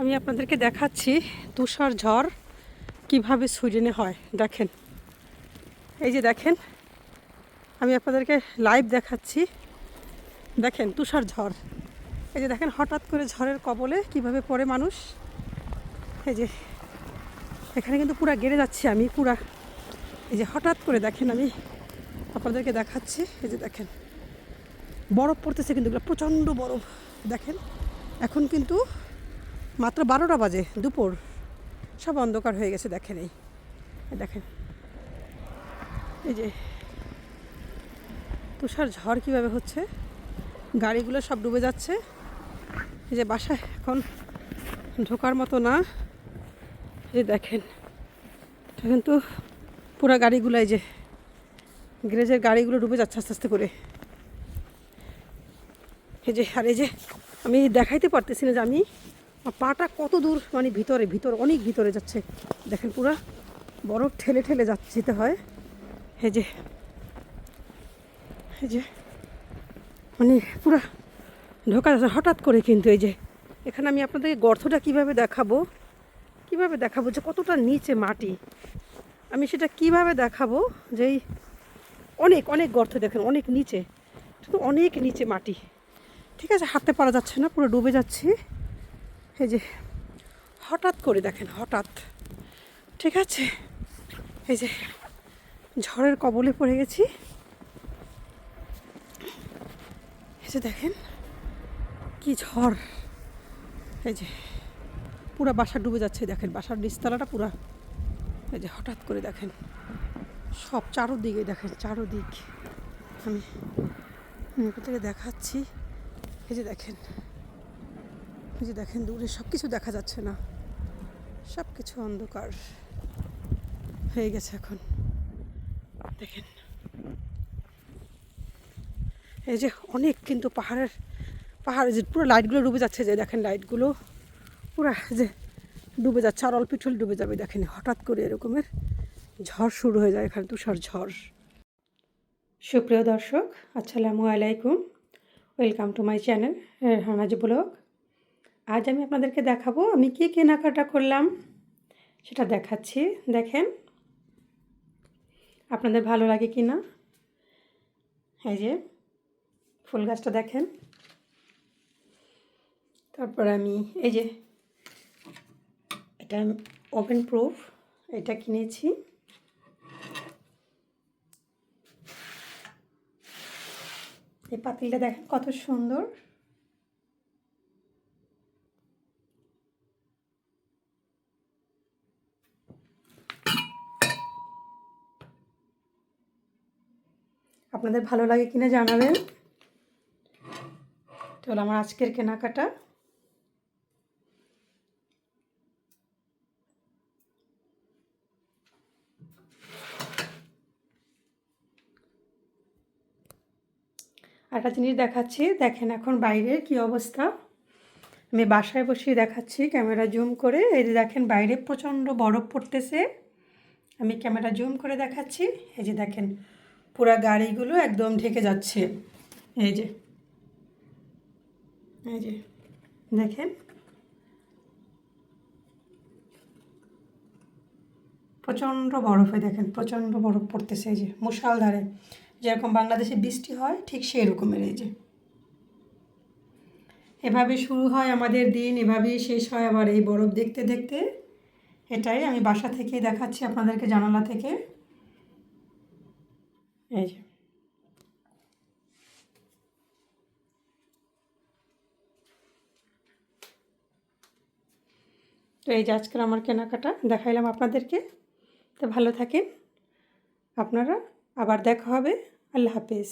আমি আপনাদেরকে দেখাচ্ছি তুষার ঝড় কীভাবে সুইডেনে হয়। দেখেন। এই যে দেখেন, আমি আপনাদেরকে লাইভ দেখাচ্ছি। দেখেন তুষার ঝড়। এই যে দেখেন, হঠাৎ করে ঝড়ের কবলে কীভাবে পড়ে মানুষ। এই যে, এখানে কিন্তু পুরা গেড়ে যাচ্ছি আমি, পুরা। এই যে হঠাৎ করে দেখেন আমি আপনাদেরকে দেখাচ্ছি। এই যে দেখেন, বরফ পড়তেছে কিন্তু প্রচণ্ড বরফ। দেখেন, এখন কিন্তু মাত্র বারোটা বাজে, দুপুর। সব অন্ধকার হয়ে গেছে, দেখেন এই। দেখেন। এই যে তুষার ঝড় কীভাবে হচ্ছে, গাড়িগুলো সব ডুবে যাচ্ছে। এই যে বাসায় এখন ঢোকার মতো না। এই দেখেন কিন্তু পুরা গাড়িগুলো, এই যে গ্যারেজের গাড়িগুলো ডুবে যাচ্ছে আস্তে আস্তে করে। এই যে, আর এই যে আমি দেখাইতে পারতেছি না যে আমি পাটা কত দূর মানে ভিতরে, ভিতর, অনেক ভিতরে যাচ্ছে। দেখেন পুরা বরফ ঠেলে ঠেলে যাচ্ছে, যেতে হয়। এই যে এই যে মানে পুরা ঢোকা যাচ্ছে। হঠাৎ করে কিন্তু এই যে, এখানে আমি আপনাদেরকে গর্তটা কীভাবে দেখাবো? কীভাবে দেখাবো যে কতটা নিচে মাটি? আমি সেটা কীভাবে দেখাবো? যে অনেক অনেক গর্ত দেখেন, অনেক নিচে। অনেক নিচে মাটি। ঠিক আছে, হাঁটতে পারা যাচ্ছে না, পুরো ডুবে যাচ্ছি। এই যে, হঠাৎ করে দেখেন, হঠাৎ। ঠিক আছে? এই যে, ঝড়ের কবলে পড়ে গেছি। এই যে দেখেন, কি ঝড়। এই যে, পুরা বাসা ডুবে যাচ্ছে, দেখেন, বাসার নিচতলাটা পুরা। এই যে, হঠাৎ করে দেখেন, সব চারোদিকে দেখেন, চারোদিক। আমি থেকে দেখাচ্ছি। এই যে দেখেন যে দেখেন দূরে সব কিছু দেখা যাচ্ছে না। সব কিছু অন্ধকার হয়ে গেছে এখন। দেখেন। এই যে অনেক কিন্তু পাহাড়ের, পাহাড়ে যে পুরো লাইটগুলো ডুবে যাচ্ছে যে দেখেন লাইটগুলো পুরো যে ডুবে যাচ্ছে আর অল্প একটু ডুবে যাবে। দেখেন হঠাৎ করে এরকমের ঝড় শুরু হয়ে যায় এখানে, তুষার ঝড়। সুপ্রিয় দর্শক, আসসালামু আলাইকুম। Welcome to my channel Hanaz blog আজ আমি আপনাদেরকে দেখাবো আমি কী কেনাকাটা করলাম। সেটা দেখাচ্ছি, দেখেন। আপনাদের ভালো লাগে কি না? এই যে, ফুল গাছটা দেখেন। তারপর আমি, এই যে, এটা ওভেন প্রুফ, এটা কিনেছি। এই পাতিলটা দেখেন কত সুন্দর। আপনাদের ভালো লাগে কিনা জানাবেন। তো হলো আমার আজকের কেনাকাটা। একটা জিনিস দেখাচ্ছি, দেখেন এখন বাইরের কি অবস্থা। আমি বাসায় বসিয়ে দেখাচ্ছি, ক্যামেরা জুম করে। এই যে দেখেন বাইরে প্রচণ্ড বরফ পড়তেছে। আমি ক্যামেরা জুম করে দেখাচ্ছি। এই যে দেখেন পুরা গাড়িগুলো একদম ঢেকে যাচ্ছে। এই যে। এই যে। দেখেন। প্রচণ্ড বরফে দেখেন, প্রচণ্ড বরফ পড়তেছে এই যে, মুষালধারে। যেরকম বাংলাদেশে বৃষ্টি হয়, ঠিক সেই রকমের এই যে। এভাবে শুরু হয় আমাদের দিন, এভাবেই শেষ হয় আবার এই বরফ দেখতে দেখতে। এটাই আমি বাসা থেকেই দেখাচ্ছি আপনাদেরকে, জানালা থেকে। এই তো এই যে আজকের আমার কেনাকাটা, দেখাইলাম আপনাদেরকে। তো ভালো থাকেন। আপনারা আবার দেখা হবে। আল্লাহ হাফিজ।